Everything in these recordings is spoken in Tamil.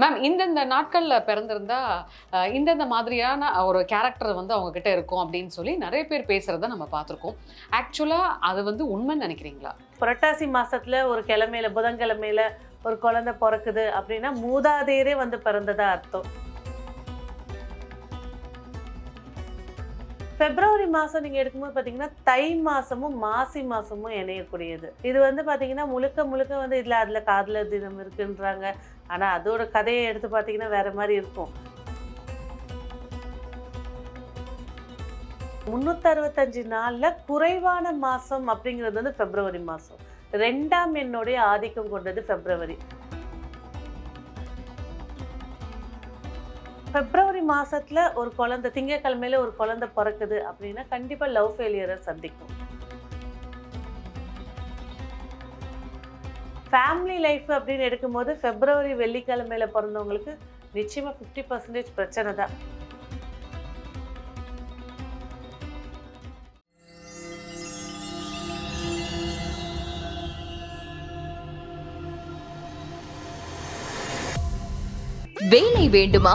மேம் இந்தந்த நாட்கள்ல பிறந்திருந்தா இந்தந்த மாதிரியான ஒரு கேரக்டர் வந்து அவங்க கிட்ட இருக்கும் அப்படின்னு சொல்லி நிறைய பேர் பேசுறத நம்ம பார்த்திருக்கோம். ஆக்சுவலா அது வந்து உண்மைன்னு நினைக்கிறீங்களா? புரட்டாசி மாசத்துல ஒரு கிழமையில புதன்கிழமையில ஒரு குழந்தை பிறக்குது அப்படின்னா மூதாதையரே வந்து பிறந்ததா அர்த்தம். பிப்ரவரி மாசம் நீங்க எடுக்கும்போது பாத்தீங்கன்னா தை மாசமும் மாசி மாசமும் இணையக்கூடியது. இது வந்து பாத்தீங்கன்னா முழுக்க முழுக்க வந்து இதுல அதுல காதலர் தினம் இருக்குன்றாங்க. ஆனா அதோட கதையை எடுத்து பார்த்தீங்கன்னா வேற மாதிரி இருக்கும். முன்னூத்தி அறுபத்தஞ்சு நாள்ல குறைவான மாசம் அப்படிங்கிறது வந்து பிப்ரவரி மாசம். ரெண்டாம் எண்ணுடைய ஆதிக்கம் கொண்டது பிப்ரவரி பிப்ரவரி மாதத்தில் ஒரு குழந்தை திங்கட்கிழமையில ஒரு குழந்தை பிறக்குது அப்படின்னா கண்டிப்பா லவ் ஃபெயிலியரை சந்திக்கும். ஃபேமிலி லைஃப் அப்படின்னு எடுக்கும்போது ஃபெப்ரவரி வெள்ளிக்கிழமையில் பிறந்தவங்களுக்கு நிச்சயமா ஃபிஃப்டி பர்சன்டேஜ் பிரச்சனை தான். வேலை வேண்டுமா?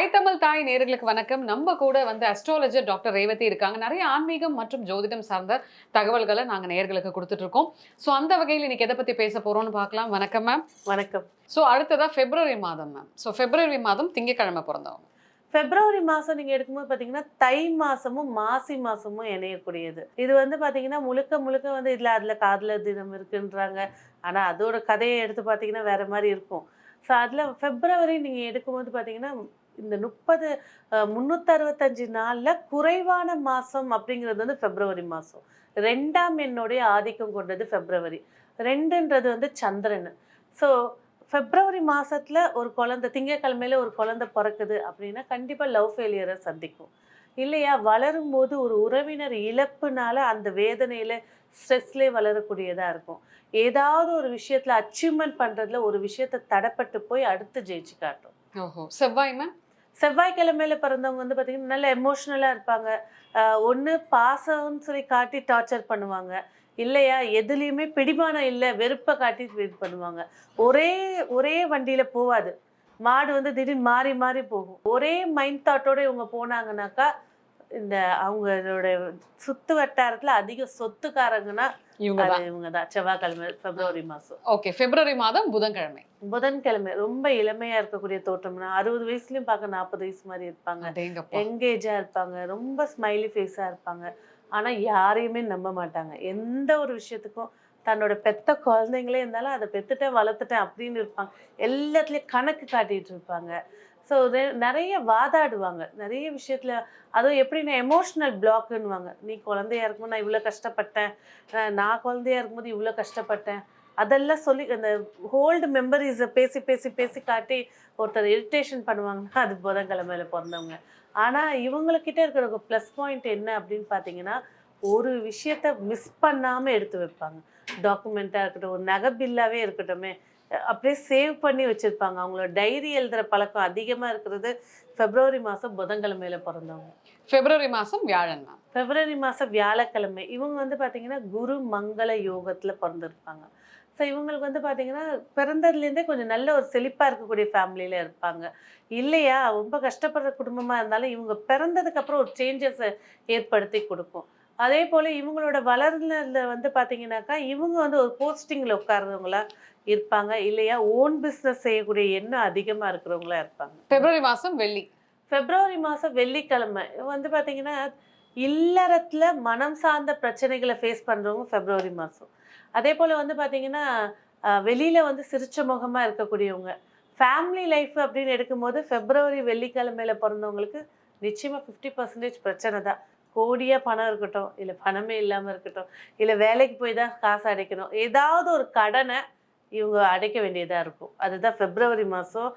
ஐ தமிழ் தாய் நேயர்களுக்கு வணக்கம். நம்ம கூட வந்து அஸ்ட்ராலஜர் டாக்டர் ரேவதி இருக்காங்க. நிறைய ஆன்மீகம் மற்றும் ஜோதிடம் சார்ந்த தகவல்களை நாங்க நேயர்களுக்கு கொடுத்துட்டு இருக்கோம். ஸோ அந்த வகையில் இன்னைக்கு எதை பத்தி பேச போறோம்னு பார்க்கலாம். வணக்கம் மேம் வணக்கம். ஸோ அடுத்ததா பிப்ரவரி மாதம் மேம் ஸோ பிப்ரவரி மாதம் திங்கட்கிழமை பிறந்தவங்க. பிப்ரவரி மாதம் நீங்கள் எடுக்கும்போது பார்த்தீங்கன்னா தை மாதமும் மாசி மாதமும் இணையக்கூடியது. இது வந்து பார்த்தீங்கன்னா முழுக்க முழுக்க வந்து இதில் அதில் காதலர் தினம் இருக்குன்றாங்க. ஆனால் அதோட கதையை எடுத்து பார்த்தீங்கன்னா வேற மாதிரி இருக்கும். ஸோ அதில் பிப்ரவரி நீங்கள் எடுக்கும்போது பார்த்தீங்கன்னா இந்த முப்பது முந்நூற்றறுபத்தஞ்சு நாளில் குறைவான மாதம் அப்படிங்கிறது வந்து பிப்ரவரி மாதம் ரெண்டாம் என்னுடைய ஆதிக்கம் கொண்டது பிப்ரவரி ரெண்டுன்றது வந்து சந்திரன். ஸோ பிப்ரவரி மாசத்துல ஒரு குழந்தை திங்கக்கிழமையில் ஒரு குழந்தை பிறக்குது அப்படின்னா கண்டிப்பா லவ் ஃபெயிலியரை சந்திக்கும். இல்லையா? வளரும் போது ஒரு உறவினர் இழப்புனால அந்த வேதனையில ஸ்ட்ரெஸ்லேயே வளரக்கூடியதா இருக்கும். ஏதாவது ஒரு விஷயத்துல அச்சீவ்மெண்ட் பண்றதுல ஒரு விஷயத்த தடப்பட்டு போய் அடுத்து ஜெயிச்சு காட்டும். ஓஹோ! செவ்வாய் மேம் செவ்வாய்க்கிழமையில பிறந்தவங்க வந்து பார்த்தீங்கன்னா நல்ல எமோஷ்னலாக இருப்பாங்க. ஒன்று பாசம்னு சொல்லி காட்டி டார்ச்சர் பண்ணுவாங்க. இல்லையா? எதுலேயுமே பிடிமானம் இல்லை வெறுப்பை காட்டி இது பண்ணுவாங்க. ஒரே ஒரே வண்டியில் போகாது. மாடு வந்து திடீர்னு மாறி மாறி போகும். ஒரே மைண்ட் தாட்டோட இவங்க போனாங்கனாக்கா இந்த அவங்களோட சுத்து வட்டாரத்தில் அதிக சொத்துக்காரங்கன்னா இவங்க தான் இவங்க தான் செவ்வாய்க்கிழமை பிப்ரவரி மாதம் ஓகே பிப்ரவரி மாதம் புதன்கிழமை. புதன்கிழமை ரொம்ப இளமையா இருக்கக்கூடிய தோற்றம்னா அறுபது வயசுலயும் பார்க்க நாற்பது வயசு மாதிரி இருப்பாங்க. எங்கேஜா இருப்பாங்க ரொம்ப ஸ்மைலி ஃபேஸா இருப்பாங்க. ஆனா யாரையுமே நம்ப மாட்டாங்க. எந்த ஒரு விஷயத்துக்கும் தன்னோட பெத்த குழந்தைங்களே இருந்தாலும் அதை பெத்துட்டேன் வளர்த்துட்டேன் அப்படின்னு இருப்பாங்க. எல்லாத்துலயும் கணக்கு காட்டிட்டு இருப்பாங்க. ஸோ நிறைய வாதாடுவாங்க. நிறைய விஷயத்துல அதுவும் எப்படின்னா எமோஷ்னல் பிளாக்குன்னுவாங்க நீ குழந்தையா இருக்கும்போது நான் இவ்வளோ கஷ்டப்பட்டேன். நான் குழந்தையா இருக்கும்போது இவ்வளோ கஷ்டப்பட்டேன். அதெல்லாம் சொல்லி அந்த ஹோல்டு மெமரிஸை பேசி பேசி பேசி காட்டி ஒருத்தர் இரிட்டேஷன் பண்ணுவாங்கன்னா அது புதன்கிழமையில பிறந்தவங்க. ஆனால் இவங்கக்கிட்ட இருக்கிற ப்ளஸ் பாயிண்ட் என்ன அப்படின்னு பார்த்தீங்கன்னா ஒரு விஷயத்த மிஸ் பண்ணாமல் எடுத்து வைப்பாங்க. டாக்குமெண்ட்டாக இருக்கட்டும் ஒரு நகை பில்லாகவே இருக்கட்டுமே அப்படியே சேவ் பண்ணி வச்சுருப்பாங்க. அவங்களோட டைரி எழுதுகிற பழக்கம் அதிகமாக இருக்கிறது பிப்ரவரி மாதம் புதன்கிழமையில பிறந்தவங்க. பிப்ரவரி மாதம் வியாழன் மேம் பிப்ரவரி மாதம் வியாழக்கிழமை. இவங்க வந்து பார்த்தீங்கன்னா குரு மங்கள யோகத்தில் பிறந்திருப்பாங்க. ஸோ இவங்களுக்கு வந்து பார்த்தீங்கன்னா பிறந்ததுலேருந்தே கொஞ்சம் நல்ல ஒரு செழிப்பாக இருக்கக்கூடிய ஃபேமிலியில் இருப்பாங்க. இல்லையா? ரொம்ப கஷ்டப்படுற குடும்பமாக இருந்தாலும் இவங்க பிறந்ததுக்கப்புறம் ஒரு சேஞ்சஸை ஏற்படுத்தி கொடுக்கும். அதே போல் இவங்களோட வளர்ந்ததில் வந்து பார்த்தீங்கன்னாக்கா இவங்க வந்து ஒரு போஸ்டிங்கில் உட்கார்றவங்களா இருப்பாங்க. இல்லையா? ஓன் பிஸ்னஸ் செய்யக்கூடிய எண்ணம் அதிகமாக இருக்கிறவங்களா இருப்பாங்க. பிப்ரவரி மாதம் வெள்ளி. பிப்ரவரி மாதம் வெள்ளிக்கிழமை. வந்து பார்த்தீங்கன்னா இல்லறத்தில் மனம் சார்ந்த பிரச்சனைகளை ஃபேஸ் பண்ணுறவங்க பிப்ரவரி மாதம் அதே போல் வந்து பார்த்தீங்கன்னா வெளியில் வந்து சிரிச்ச முகமாக இருக்கக்கூடியவங்க. ஃபேமிலி லைஃப் அப்படின்னு எடுக்கும்போது பிப்ரவரி வெள்ளிக்கிழமையில பிறந்தவங்களுக்கு நிச்சயமாக ஃபிஃப்டி பர்சன்டேஜ் பிரச்சனை தான். கோடியாக பணம் இருக்கட்டும் இல்லை பணமே இல்லாமல் இருக்கட்டும் இல்லை வேலைக்கு போய் தான் காசு அடைக்கணும் ஏதாவது ஒரு கடனை இவங்க அடைக்க வேண்டியதாக இருக்கும். அதுதான் பிப்ரவரி மாதம்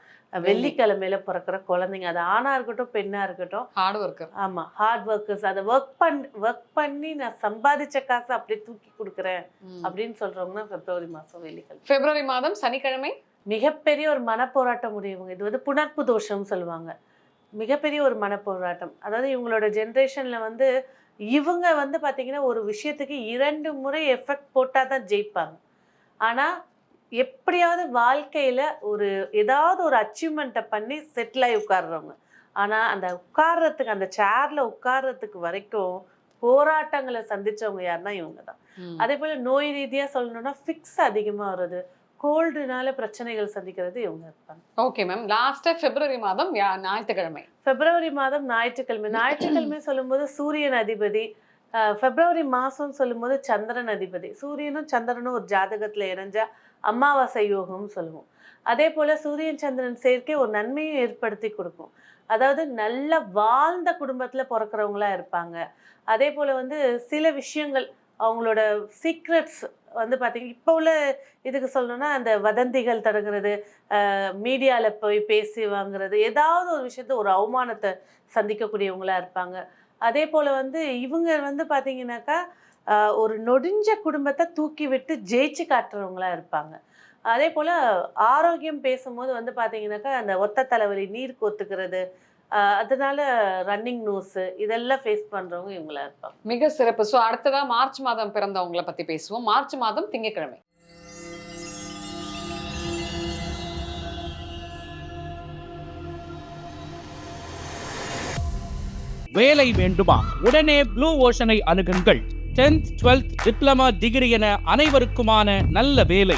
வெள்ளிக்கிழமையில பிறக்கிற குழந்தைங்க. அது ஆணாக இருக்கட்டும் பெண்ணாக இருக்கட்டும். ஹார்ட் ஒர்க்கர் ஆமாம் ஹார்ட் ஒர்க்கர்ஸ் அதை ஒர்க் பண் ஒர்க் பண்ணி நான் சம்பாதிச்ச காசை அப்படியே தூக்கி கொடுக்குறேன் அப்படின்னு சொல்கிறவங்க பிப்ரவரி மாதம் வெள்ளிக்கிழமை. பிப்ரவரி மாதம் சனிக்கிழமை? மிகப்பெரிய ஒரு மனப்போராட்டம் உடையவங்க இது வந்து புணர்ப்பு தோஷம்னு சொல்லுவாங்க. மிகப்பெரிய ஒரு மனப்போராட்டம். அதாவது இவங்களோட ஜென்ரேஷன்ல வந்து இவங்க வந்து பாத்தீங்கன்னா ஒரு விஷயத்துக்கு இரண்டு முறை எஃபெக்ட் போட்டால் தான் ஜெயிப்பாங்க. ஆனா எப்படியாவது வாழ்க்கையில ஒரு ஏதாவது ஒரு அச்சீவ்மெண்ட்டை பண்ணி செட்டில் ஆகி உட்கார்றவங்க. ஆனா அந்த உட்கார்றதுக்கு அந்த சேர்ல உட்கார்றதுக்கு வரைக்கும் போராட்டங்களை சந்திச்சவங்க யாருன்னா இவங்க தான் அதே போல நோய் ரீதியா சொல்லணும்னா ஃபிக்ஸ் அதிகமா வருது கோல்டுனால பிரச்சனைகள் சந்திக்கிறது இவங்க இருப்பாங்க ஓகே மேம் லாஸ்ட் பிப்ரவரி மாதம் ஞாயிற்றுக்கிழமை. பிப்ரவரி மாதம் ஞாயிற்றுக்கிழமை. ஞாயிற்றுக்கிழமை சொல்லும்போது சூரியன் அதிபதி. பிப்ரவரி மாசம் சொல்லும்போது சந்திரன் அதிபதி. சூரியனும் சந்திரனும் ஒரு ஜாதகத்துல இணைஞ்சா அமாவாசை யோகம்னு சொல்லுவோம். அதே போல சூரியன் சந்திரன் சேர்க்கை ஒரு நன்மையை ஏற்படுத்தி கொடுக்கும். அதாவது நல்ல வாழ்ந்த குடும்பத்துல பிறக்கிறவங்களா இருப்பாங்க. அதே போல வந்து சில விஷயங்கள் அவங்களோட சீக்ரெட்ஸ் வந்து பார்த்தீங்கன்னா இப்போ உள்ள இதுக்கு சொல்லணும்னா அந்த வதந்திகள் தடுக்கிறது மீடியாவில் போய் பேசி வாங்குறது ஏதாவது ஒரு விஷயத்த ஒரு அவமானத்தை சந்திக்கக்கூடியவங்களா இருப்பாங்க. அதே போல் வந்து இவங்க வந்து பார்த்தீங்கன்னாக்கா ஒரு நொடிஞ்ச குடும்பத்தை தூக்கி விட்டு ஜெயிச்சு காட்டுறவங்களா இருப்பாங்க. அதே போல் ஆரோக்கியம் பேசும்போது வந்து பார்த்தீங்கன்னாக்கா அந்த ஒத்த தலைவலி நீர் கோத்துக்கிறது அதனால ரன்னிங் நோஸு இதெல்லாம் ஃபேஸ் பண்ணுறவங்க இவங்களா இருப்பாங்க. மிக சிறப்பு. ஸோ அடுத்ததா மார்ச் மாதம் பிறந்தவங்களை பத்தி பேசுவோம். மார்ச் மாதம் திங்கட்கிழமை. வேலை வேண்டுமா? உடனே ப்ளூ ஓஷனை அணுகுங்கள். 10th 12th டிப்ளமா டிகிரி என அனைவருக்குமான நல்ல வேலை.